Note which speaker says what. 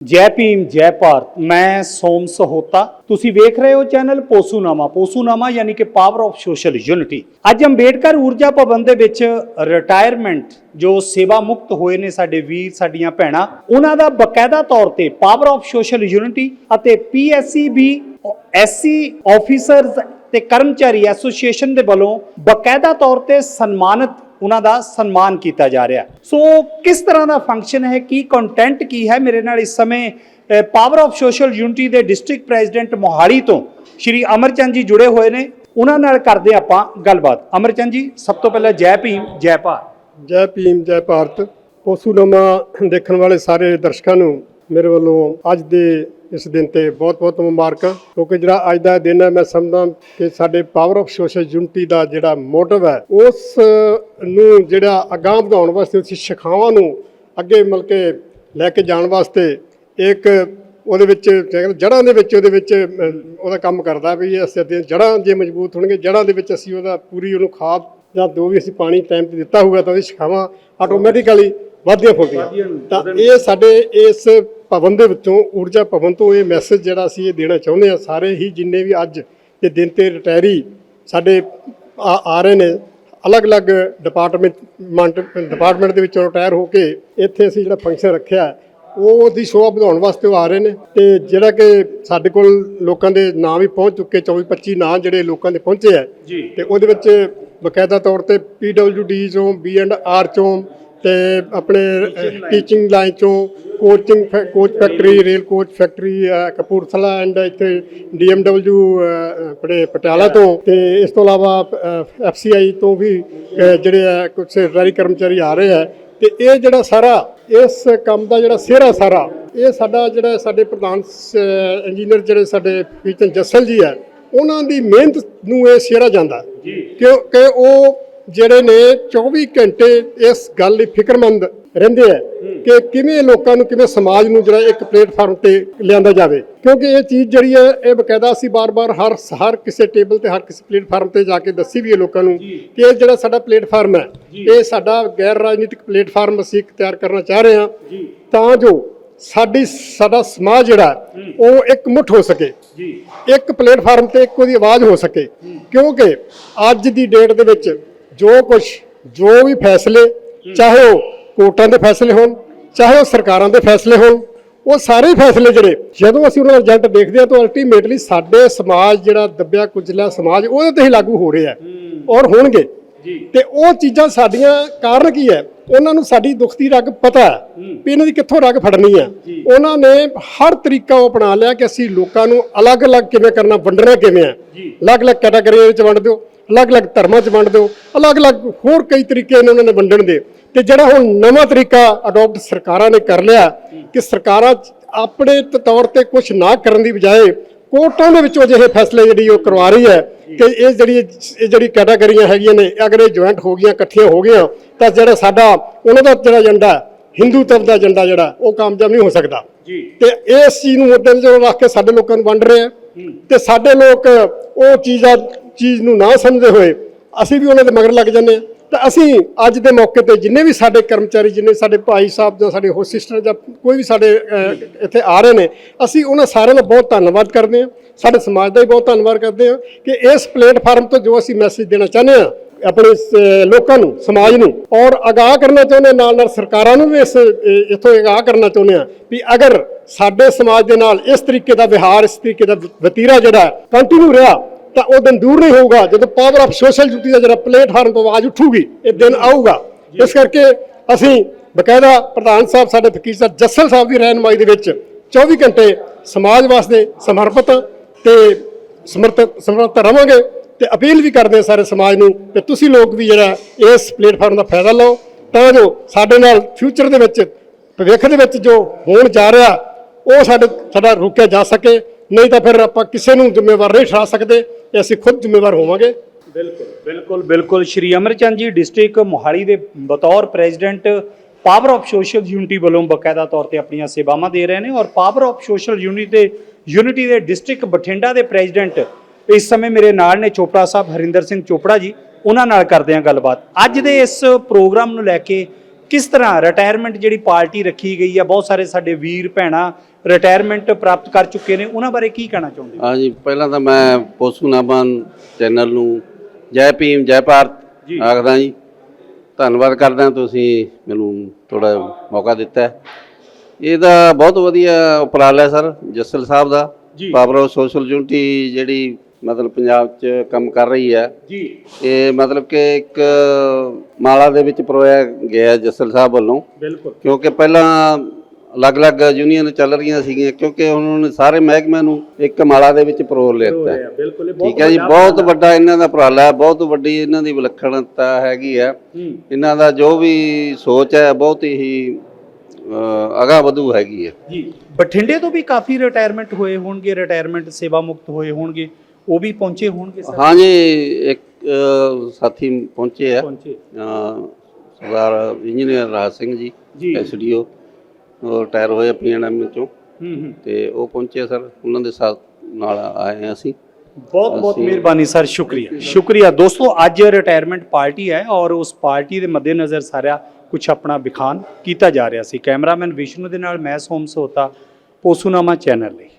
Speaker 1: ਜੈ ਭੀਮ, ਜੈ ਭਾਰਤ, ਮੈਂ ਸੋਮ ਸਹੋਤਾ। ਤੁਸੀਂ ਵੇਖ ਰਹੇ ਹੋ ਚੈਨਲ ਪੋਸੂਨਾਮਾ। ਪੋਸੂਨਾਮਾ ਯਾਨੀ ਕਿ ਪਾਵਰ ਆਫ ਸੋਸ਼ਲ ਯੂਨਿਟੀ ਅੱਜ ਅੰਬੇਡਕਰ ਊਰਜਾ ਭਵਨ ਦੇ ਵਿੱਚ ਰਿਟਾਇਰਮੈਂਟ ਜੋ ਸੇਵਾ ਮੁਕਤ ਹੋਏ ਨੇ ਸਾਡੇ ਵੀਰ, ਸਾਡੀਆਂ ਭੈਣਾਂ, ਉਹਨਾਂ ਦਾ ਬਕਾਇਦਾ ਤੌਰ ਤੇ ਪਾਵਰ ਆਫ ਸੋਸ਼ਲ ਯੂਨਿਟੀ ਅਤੇ ਪੀਐਸਸੀਬੀ ਐਸਸੀ ਆਫੀਸਰਸ ਤੇ ਕਰਮਚਾਰੀ ਐਸੋਸੀਏਸ਼ਨ ਦੇ ਵੱਲੋਂ ਬਕਾਇਦਾ ਤੌਰ ਤੇ ਸਨਮਾਨਿਤ ਉਹਨਾਂ ਦਾ ਸਨਮਾਨ ਕੀਤਾ ਜਾ ਰਿਹਾ। ਸੋ ਕਿਸ ਤਰ੍ਹਾਂ ਦਾ ਫੰਕਸ਼ਨ ਹੈ? ਕੀ ਕੰਟੈਂਟ ਕੀ ਹੈ? ਮੇਰੇ ਨਾਲ ਇਸ ਸਮੇਂ ਪਾਵਰ ਆਫ ਸੋਸ਼ਲ ਯੂਨਿਟੀ ਦੇ ਡਿਸਟ੍ਰਿਕਟ ਪ੍ਰੈਜ਼ੀਡੈਂਟ ਮੋਹਾਲੀ ਤੋਂ ਸ਼੍ਰੀ ਅਮਰਚੰਦ ਜੀ ਜੁੜੇ ਹੋਏ ਨੇ। ਉਹਨਾਂ ਨਾਲ ਕਰਦੇ ਆਪਾਂ ਗੱਲਬਾਤ। ਅਮਰਚੰਦ ਜੀ, ਸਭ ਤੋਂ ਪਹਿਲਾਂ ਜੈ ਭੀਮ, ਜੈ ਭਾਰਤ।
Speaker 2: ਜੈ ਭੀਮ, ਜੈ ਭਾਰਤ। ਪੋਸੂਨਾਮਾ ਦੇਖਣ ਵਾਲੇ ਸਾਰੇ ਦਰਸ਼ਕਾਂ ਨੂੰ ਮੇਰੇ ਵੱਲੋਂ ਅੱਜ ਦੇ ਇਸ ਦਿਨ ਤੇ ਬਹੁਤ-ਬਹੁਤ ਮੁਬਾਰਕਾਂ ਕਿਉਂਕਿ ਜਿਹੜਾ ਅੱਜ ਦਾ ਦਿਨ ਹੈ ਮੈਂ ਸਮਝਦਾ ਕਿ ਸਾਡੇ ਪਾਵਰ ਆਫ ਸੋਸ਼ਲ ਯੂਨਿਟੀ ਦਾ ਜਿਹੜਾ ਮੋਟਿਵ ਹੈ ਉਸ ਨੂੰ ਜਿਹੜਾ ਅਗਾਂਹ ਵਧਾਉਣ ਵਾਸਤੇ ਉਸ ਸ਼ਿਖਾਵਾਂ ਨੂੰ ਅੱਗੇ ਮਿਲ ਕੇ ਲੈ ਕੇ ਜਾਣ ਵਾਸਤੇ ਇੱਕ ਉਹਦੇ ਵਿੱਚ ਜੜ੍ਹਾਂ ਦੇ ਵਿੱਚ ਉਹਦੇ ਵਿੱਚ ਉਹਦਾ ਕੰਮ ਕਰਦਾ ਵੀ ਅਸੀਂ ਦੇ ਜੜ੍ਹਾਂ ਜੇ ਮਜ਼ਬੂਤ ਹੋਣਗੇ ਜੜ੍ਹਾਂ ਦੇ ਵਿੱਚ ਅਸੀਂ ਉਹਦਾ ਪੂਰੀ ਉਹਨੂੰ ਖਾਦ ਜਾਂ ਜੋ ਵੀ ਅਸੀਂ ਪਾਣੀ ਟਾਈਮ ਤੇ ਦਿੱਤਾ ਹੋਊਗਾ ਤਾਂ ਉਹਦੀ ਸ਼ਿਖਾਵਾਂ ਆਟੋਮੈਟਿਕਲੀ ਵਧਦੀਆਂ ਫੁੱਲਦੀਆਂ। ਤਾਂ ਇਹ ਸਾਡੇ ਇਸ ਭਵਨ ਦੇ ਵਿੱਚੋਂ ਊਰਜਾ ਭਵਨ ਤੋਂ ਇਹ ਮੈਸੇਜ ਜਿਹੜਾ ਅਸੀਂ ਇਹ ਦੇਣਾ ਚਾਹੁੰਦੇ ਆ ਸਾਰੇ ਹੀ ਜਿੰਨੇ ਵੀ ਅੱਜ ਦੇ ਦਿਨ ਤੇ ਰਿਟਾਇਰੀ ਸਾਡੇ ਆ ਰਹੇ ਨੇ ਅਲੱਗ-ਅਲੱਗ ਡਿਪਾਰਟਮੈਂਟ ਡਿਪਾਰਟਮੈਂਟ ਦੇ ਵਿੱਚੋਂ ਰਿਟਾਇਰ ਹੋ ਕੇ ਇੱਥੇ ਅਸੀਂ ਜਿਹੜਾ ਫੰਕਸ਼ਨ ਰੱਖਿਆ ਉਹ ਦੀ ਸ਼ੋਅ ਵਧਾਉਣ ਵਾਸਤੇ ਆ ਰਹੇ ਨੇ ਤੇ ਜਿਹੜਾ ਕਿ ਸਾਡੇ ਕੋਲ ਲੋਕਾਂ ਦੇ ਨਾਂ ਵੀ ਪਹੁੰਚ ਚੁੱਕੇ 24 25 ਨਾਂ ਜਿਹੜੇ ਲੋਕਾਂ ਦੇ ਪਹੁੰਚੇ ਆ ਤੇ ਉਹਦੇ ਵਿੱਚ ਬਕਾਇਦਾ ਤੌਰ ਤੇ ਡੀ ਚੋਂ ਬੀ ਐਂਡ ਆਰ ਚੋਂ ਤੇ ਆਪਣੇ ਟੀਚਿੰਗ ਲਾਈਨ ਚੋਂ coaching coach factory rail coach factory Kapurthala and ਇੱਥੇ ਡੀਐਮਡਬਲਯੂ ਆਪਣੇ ਪਟਿਆਲਾ ਤੋਂ ਤੇ ਇਸ ਤੋਂ ਇਲਾਵਾ ਐਫਸੀਆਈ ਤੋਂ ਵੀ ਜਿਹੜੇ ਆ ਕੁਝ ਸਰਕਾਰੀ ਕਰਮਚਾਰੀ ਆ ਰਹੇ ਆ ਤੇ ਇਹ ਜਿਹੜਾ ਸਾਰਾ ਇਸ ਕੰਮ ਦਾ ਜਿਹੜਾ ਸਿਹਰਾ ਸਾਰਾ ਇਹ ਸਾਡਾ ਜਿਹੜਾ ਸਾਡੇ ਪ੍ਰਧਾਨ ਇੰਜੀਨੀਅਰ ਜਿਹੜੇ ਸਾਡੇ ਪੀਚਨ ਜੱਸਲ ਜੀ ਹੈ ਉਹਨਾਂ ਦੀ ਮਿਹਨਤ ਨੂੰ ਇਹ ਸਿਹਰਾ ਜਾਂਦਾ।
Speaker 1: ਜੀ।
Speaker 2: ਕਿਉਂਕਿ ਉਹ ਜਿਹੜੇ ਨੇ 24 ਘੰਟੇ ਇਸ ਗੱਲ ਲਈ ਫਿਕਰਮੰਦ ਰਹਿੰਦੇ ਆ ਕਿ ਕਿਵੇਂ ਲੋਕਾਂ ਨੂੰ ਕਿਵੇਂ ਸਮਾਜ ਨੂੰ ਜਿਹੜਾ ਇੱਕ ਪਲੇਟਫਾਰਮ ਤੇ ਲਿਆਂਦਾ ਜਾਵੇ। ਕਿਉਂਕਿ ਇਹ ਚੀਜ਼ ਜਿਹੜੀ ਹੈ ਇਹ ਬਕਾਇਦਾ ਅਸੀਂ ਬਾਰ-ਬਾਰ ਹਰ ਹਰ ਕਿਸੇ ਟੇਬਲ ਤੇ ਹਰ ਕਿਸੇ ਪਲੇਟਫਾਰਮ ਤੇ ਜਾ ਕੇ ਦੱਸੀ ਵੀ ਹੈ ਲੋਕਾਂ ਨੂੰ ਕਿ ਇਹ ਜਿਹੜਾ ਸਾਡਾ ਪਲੇਟਫਾਰਮ ਹੈ ਇਹ ਸਾਡਾ ਗੈਰ ਰਾਜਨੀਤਿਕ ਪਲੇਟਫਾਰਮ ਅਸੀਂ ਤਿਆਰ ਕਰਨਾ ਚਾਹ ਰਹੇ ਹਾਂ। ਤਾਂ ਜੋ ਸਾਡੀ ਸਾਡਾ ਸਮਾਜ ਜਿਹੜਾ ਉਹ ਇੱਕ ਮੁੱਠ ਹੋ ਸਕੇ।
Speaker 1: ਜੀ।
Speaker 2: ਇੱਕ ਪਲੇਟਫਾਰਮ ਤੇ ਇੱਕ ਉਹਦੀ ਆਵਾਜ਼ ਹੋ ਸਕੇ। ਕਿਉਂਕਿ ਅੱਜ ਦੀ ਡੇਟ ਦੇ ਵਿੱਚ ਜੋ ਕੁਝ ਜੋ ਵੀ ਫੈਸਲੇ ਚਾਹੇ ਉਹ ਕੋਰਟਾਂ ਦੇ ਫੈਸਲੇ ਹੋਣ ਚਾਹੇ ਉਹ ਸਰਕਾਰਾਂ ਦੇ ਫੈਸਲੇ ਹੋਣ ਉਹ ਸਾਰੇ ਫੈਸਲੇ ਜਿਹੜੇ ਜਦੋਂ ਅਸੀਂ ਉਹਨਾਂ ਦਾ ਰਿਜ਼ਲਟ ਦੇਖਦੇ ਹਾਂ ਤਾਂ ਅਲਟੀਮੇਟਲੀ ਸਾਡੇ ਸਮਾਜ ਜਿਹੜਾ ਦੱਬਿਆ ਕੁਚਲਿਆ ਸਮਾਜ ਉਹਦੇ ਤੇ ਹੀ ਲਾਗੂ ਹੋ ਰਿਹਾ ਔਰ ਹੋਣਗੇ। ਤੇ ਉਹ ਚੀਜ਼ਾਂ ਸਾਡੀਆਂ ਕਾਰਨ ਕੀ ਹੈ? ਉਹਨਾਂ ਨੂੰ ਸਾਡੀ ਦੁੱਖ ਦੀ ਰਗ ਪਤਾ ਹੈ ਵੀ ਇਹਨਾਂ ਦੀ ਕਿੱਥੋਂ ਰਗ ਫੜਨੀ ਹੈ। ਉਹਨਾਂ ਨੇ ਹਰ ਤਰੀਕਾ ਉਹ ਅਪਣਾ ਲਿਆ ਕਿ ਅਸੀਂ ਲੋਕਾਂ ਨੂੰ ਅਲੱਗ-ਅਲੱਗ ਕਿਵੇਂ ਕਰਨਾ ਵੰਡਣਾ ਕਿਵੇਂ ਹੈ। ਅਲੱਗ-ਅਲੱਗ ਕੈਟਾਗਰੀਆਂ ਵਿੱਚ ਵੰਡ ਦਿਓ। ਅਲੱਗ-ਅਲੱਗ ਧਰਮਾਂ 'ਚ ਵੰਡ ਦਿਓ ਅਲੱਗ-ਅਲੱਗ ਹੋਰ ਕਈ ਤਰੀਕੇ ਨੇ ਉਹਨਾਂ ਨੇ ਵੰਡਣ ਦੇ। ਤੇ ਜਿਹੜਾ ਹੁਣ ਨਵਾਂ ਤਰੀਕਾ ਅਡਾਪਟ ਸਰਕਾਰਾਂ ਨੇ ਕਰ ਲਿਆ ਕਿ ਸਰਕਾਰਾਂ ਆਪਣੇ ਤੌਰ ਤੇ ਕੁਝ ਨਾ ਕਰਨ ਦੀ ਬਜਾਏ ਕੋਰਟਾਂ ਦੇ ਵਿੱਚੋਂ ਜਿਹੇ ਫੈਸਲੇ ਜਿਹੜੀ ਉਹ ਕਰਵਾ ਰਹੀ ਹੈ ਕਿ ਇਹ ਜਿਹੜੀ ਇਹ ਜਿਹੜੀ ਕੈਟਾਗਰੀਆਂ ਹੈਗੀਆਂ ਨੇ ਅਗਰ ਇਹ ਜੁਆਇੰਟ ਹੋ ਗਈਆਂ ਇਕੱਠੀਆਂ ਹੋ ਗਈਆਂ ਤਾਂ ਜਿਹੜਾ ਸਾਡਾ ਉਹਨਾਂ ਦਾ ਜਿਹੜਾ ਏਜੰਡਾ ਹਿੰਦੂਤਵ ਦਾ ਏਜੰਡਾ ਜਿਹੜਾ ਉਹ ਕਾਮਯਾਬ ਨਹੀਂ ਹੋ ਸਕਦਾ।
Speaker 1: ਜੀ।
Speaker 2: ਤੇ ਇਸ ਚੀਜ਼ ਨੂੰ ਮੁੱਦੇ ਤੇ ਰੱਖ ਕੇ ਸਾਡੇ ਲੋਕਾਂ ਨੂੰ ਵੰਡ ਰਹੇ ਆ ਤੇ ਸਾਡੇ ਲੋਕ ਉਹ ਚੀਜ਼ਾਂ ਚੀਜ਼ ਨੂੰ ਨਾ ਸਮਝਦੇ ਹੋਏ ਅਸੀਂ ਵੀ ਉਹਨਾਂ ਦੇ ਮਗਰ ਲੱਗ ਜਾਂਦੇ ਆ ਤਾਂ ਅਸੀਂ ਅੱਜ ਦੇ ਮੌਕੇ ਤੇ ਜਿੰਨੇ ਵੀ ਸਾਡੇ ਕਰਮਚਾਰੀ ਜਿੰਨੇ ਸਾਡੇ ਭਾਈ ਸਾਹਿਬ ਜਾਂ ਸਾਡੇ ਹੋ ਸਿਸਟਰ ਜਾਂ ਕੋਈ ਵੀ ਸਾਡੇ ਇੱਥੇ ਆ ਰਹੇ ਨੇ ਅਸੀਂ ਉਹਨਾਂ ਸਾਰਿਆਂ ਦਾ ਬਹੁਤ ਧੰਨਵਾਦ ਕਰਦੇ ਹਾਂ। ਸਾਡੇ ਸਮਾਜ ਦਾ ਵੀ ਬਹੁਤ ਧੰਨਵਾਦ ਕਰਦੇ ਹਾਂ ਕਿ ਇਸ ਪਲੇਟਫਾਰਮ ਤੋਂ ਜੋ ਅਸੀਂ ਮੈਸੇਜ ਦੇਣਾ ਚਾਹੁੰਦੇ ਹਾਂ ਆਪਣੇ ਲੋਕਾਂ ਨੂੰ ਸਮਾਜ ਨੂੰ ਔਰ ਅਗਾਹ ਕਰਨਾ ਚਾਹੁੰਦੇ ਹਾਂ, ਨਾਲ ਨਾਲ ਸਰਕਾਰਾਂ ਨੂੰ ਵੀ ਇਸ ਇਹ- ਇੱਥੋਂ ਅਗਾਹ ਕਰਨਾ ਚਾਹੁੰਦੇ ਆ ਵੀ ਅਗਰ ਸਾਡੇ ਸਮਾਜ ਦੇ ਨਾਲ ਇਸ ਤਰੀਕੇ ਦਾ ਵਿਹਾਰ ਇਸ ਤਰੀਕੇ ਦਾ ਵਤੀਰਾ ਜਿਹੜਾ ਕੰਟੀਨਿਊ ਰਿਹਾ ਤਾਂ ਉਹ ਦਿਨ ਦੂਰ ਨਹੀਂ ਹੋਊਗਾ ਜਦੋਂ ਪਾਵਰ ਆਫ ਸੋਸ਼ਲ ਯੂਟੀ ਦਾ ਜਿਹੜਾ ਪਲੇਟਫਾਰਮ ਤੋਂ ਆਵਾਜ਼ ਉੱਠੂਗੀ ਇਹ ਦਿਨ ਆਊਗਾ। ਇਸ ਕਰਕੇ ਅਸੀਂ ਬਕਾਇਦਾ ਪ੍ਰਧਾਨ ਸਾਹਿਬ ਸਾਡੇ ਫਕੀਰ ਸਾਹਿਬ ਜੱਸਲ ਸਾਹਿਬ ਦੀ ਰਹਿਨਮਾਈ ਦੇ ਵਿੱਚ 24 ਘੰਟੇ ਸਮਾਜ ਵਾਸਤੇ ਸਮਰਪਿਤ ਤੇ ਸਮਰਪਿਤ ਸਮਰਪਿਤ ਰਵਾਂਗੇ ਤੇ ਅਪੀਲ ਵੀ ਕਰਦੇ ਹਾਂ ਸਾਰੇ ਸਮਾਜ ਨੂੰ ਕਿ ਤੁਸੀਂ ਲੋਕ ਵੀ ਜਿਹੜਾ ਇਸ ਪਲੇਟਫਾਰਮ ਦਾ ਫਾਇਦਾ ਲਓ। ਤਾਂ ਜੋ ਸਾਡੇ ਨਾਲ ਫਿਊਚਰ ਦੇ ਵਿੱਚ ਭਵਿੱਖ ਦੇ ਵਿੱਚ ਜੋ ਹੋਣ ਜਾ ਰਿਹਾ ਉਹ ਸਾਡੇ ਸਾਡਾ ਰੋਕਿਆ ਜਾ ਸਕੇ, ਨਹੀਂ ਤਾਂ ਫਿਰ ਆਪਾਂ ਕਿਸੇ ਨੂੰ ਜ਼ਿੰਮੇਵਾਰ ਨਹੀਂ ਠਹਿਰਾ ਸਕਦੇ, ਇਹ ਅਸੀਂ ਖੁਦ ਜ਼ਿੰਮੇਵਾਰ ਹੋਵਾਂਗੇ।
Speaker 1: ਬਿਲਕੁਲ ਬਿਲਕੁਲ ਬਿਲਕੁਲ। ਸ਼੍ਰੀ ਅਮਰਚੰਦ ਜੀ ਡਿਸਟ੍ਰਿਕਟ ਮੋਹਾਲੀ ਦੇ ਬਤੌਰ president power of social unity ਵੱਲੋਂ ਬਕਾਇਦਾ ਤੌਰ ਤੇ ਆਪਣੀਆਂ ਸੇਵਾਵਾਂ ਦੇ ਰਹੇ ਨੇ ਔਰ ਪਾਵਰ ਆਫ ਸੋਸ਼ਲ ਯੂਨਿਟੀ ਦੇ ਯੂਨਿਟੀ ਦੇ ਡਿਸਟ੍ਰਿਕਟ ਬਠਿੰਡਾ ਦੇ ਪ੍ਰੈਜ਼ੀਡੈਂਟ ਇਸ ਸਮੇਂ ਮੇਰੇ ਨਾਲ ਨੇ ਚੋਪੜਾ ਸਾਹਿਬ ਹਰਿੰਦਰ ਸਿੰਘ ਚੋਪੜਾ ਜੀ, ਉਹਨਾਂ ਨਾਲ ਕਰਦੇ ਹਾਂ ਗੱਲਬਾਤ। ਅੱਜ ਦੇ ਇਸ ਪ੍ਰੋਗਰਾਮ ਨੂੰ ਲੈ ਕੇ ਕਿਸ ਤਰ੍ਹਾਂ ਰਿਟਾਇਰਮੈਂਟ ਜਿਹੜੀ ਪਾਰਟੀ ਰੱਖੀ ਗਈ ਆ, ਬਹੁਤ ਸਾਰੇ ਸਾਡੇ ਵੀਰ ਭੈਣਾਂ ਰਿਟਾਇਰਮੈਂਟ ਪ੍ਰਾਪਤ ਕਰ ਚੁੱਕੇ ਨੇ ਉਹਨਾਂ ਬਾਰੇ ਕੀ ਕਹਿਣਾ ਚਾਹੁੰਦੇ ਹੋ?
Speaker 3: ਹਾਂਜੀ ਪਹਿਲਾਂ ਤਾਂ ਮੈਂ ਪੋਸੂਨਾਮਨ ਚੈਨਲ ਨੂੰ ਜੈ ਭੀਮ ਜੈ ਭਾਰਤ। ਆਖਦਾ ਜੀ। ਧੰਨਵਾਦ ਕਰਦਾ ਤੁਸੀਂ ਮੈਨੂੰ ਥੋੜਾ ਮੌਕਾ ਦਿੱਤਾ। ਹੈ। ਇਹਦਾ ਬਹੁਤ ਵਧੀਆ ਉਪਰਾਲਾ ਹੈ ਸਰ ਜੱਸਲ ਸਾਹਿਬ ਦਾ। ਪਾਵਰ ਆਫ ਸੋਸ਼ਲ ਯੂਨਿਟੀ ਜਿਹੜੀ ਮਤਲਬ ਪੰਜਾਬ 'ਚ ਕੰਮ ਕਰ ਰਹੀ ਹੈ।
Speaker 1: ਜੀ।
Speaker 3: ਇਹ ਮਤਲਬ ਕਿ ਇੱਕ ਮਾਲਾ ਦੇ ਵਿੱਚ ਪਰੋਇਆ ਗਿਆ ਜੱਸਲ ਸਾਹਿਬ ਵੱਲੋਂ।
Speaker 1: ਬਿਲਕੁਲ।
Speaker 3: ਕਿਉਂਕਿ ਪਹਿਲਾਂ ਅਲੱਗ-ਅਲੱਗ ਯੂਨੀਅਨ ਚੱਲ ਰਹੀਆਂ ਸੀਗੀਆਂ ਕਿਉਂਕਿ ਉਹਨਾਂ ਨੇ ਸਾਰੇ ਮਹਿਕਮਿਆਂ ਨੂੰ ਇੱਕ ਮਾਲਾ ਦੇ ਵਿੱਚ ਪਰੋਲ ਹੈ।
Speaker 1: ਬਿਲਕੁਲ।
Speaker 3: ਠੀਕ ਹੈ ਜੀ ਬਹੁਤ ਵੱਡਾ ਇਹਨਾਂ ਦਾ ਉਪਰਾਲਾ ਹੈ ਬਹੁਤ ਵੱਡੀ ਇਹਨਾਂ ਦੀ ਵਿਲੱਖਣਤਾ ਹੈਗੀ ਹੈ।
Speaker 1: ਹੂੰ।
Speaker 3: ਇਹਨਾਂ ਦਾ ਜੋ ਵੀ ਸੋਚ ਹੈ ਬਹੁਤ ਹੀ ਅਗਾ ਵਧੂ ਹੈਗੀ ਹੈ।
Speaker 1: ਜੀ। ਬਠਿੰਡੇ ਤੋਂ ਵੀ ਕਾਫੀ ਰਿਟਾਇਰਮੈਂਟ ਹੋਏ ਹੋਣਗੇ ਰਿਟਾਇਰਮੈਂਟ ਸੇਵਾ ਮੁਕਤ ਹੋਏ ਹੋਣਗੇ ਉਹ ਵੀ ਪਹੁੰਚੇ ਹੋਣਗੇ ਸਰ?
Speaker 3: ਹਾਂਜੀ ਇੱਕ ਅ, ਸਾਥੀ ਪਹੁੰਚੇ ਆ।
Speaker 1: ਪਹੁੰਚੇ।
Speaker 3: ਸਰਦਾਰ ਇੰਜੀਨੀਅਰ ਰਾਜ ਸਿੰਘ ਜੀ
Speaker 1: ਜੀ।
Speaker 3: ਐਸਡੀਓ ਰਿਟਾਇਰ ਹੋਏ ਪੀਐਨਐਮ ਚੋਂ
Speaker 1: ਹੂੰ ਹੂੰ।
Speaker 3: ਤੇ ਉਹ ਪਹੁੰਚੇ ਸਰ ਉਹਨਾਂ ਦੇ ਸਾਥ ਨਾਲ ਆਏ ਹਾਂ ਅਸੀਂ।
Speaker 1: ਬਹੁਤ ਬਹੁਤ ਮਿਹਰਬਾਨੀ ਸਰ ਸ਼ੁਕਰੀਆ। ਸ਼ੁਕਰੀਆ। ਦੋਸਤੋ ਅੱਜ ਰਿਟਾਇਰਮੈਂਟ ਪਾਰਟੀ ਹੈ ਔਰ ਉਸ ਪਾਰਟੀ ਦੇ ਮੱਦੇਨਜ਼ਰ ਸਾਰਾ ਕੁਝ ਆਪਣਾ ਵਿਖਾਣ ਕੀਤਾ ਜਾ ਰਿਹਾ ਸੀ। ਕੈਮਰਾਮੈਨ ਵਿਸ਼ਨੂੰ ਦੇ ਨਾਲ ਮੈਂ ਸੋਮ ਸੋਤਾ ਪੋਸੂਨਾਮਾ ਚੈਨਲ ਲਈ।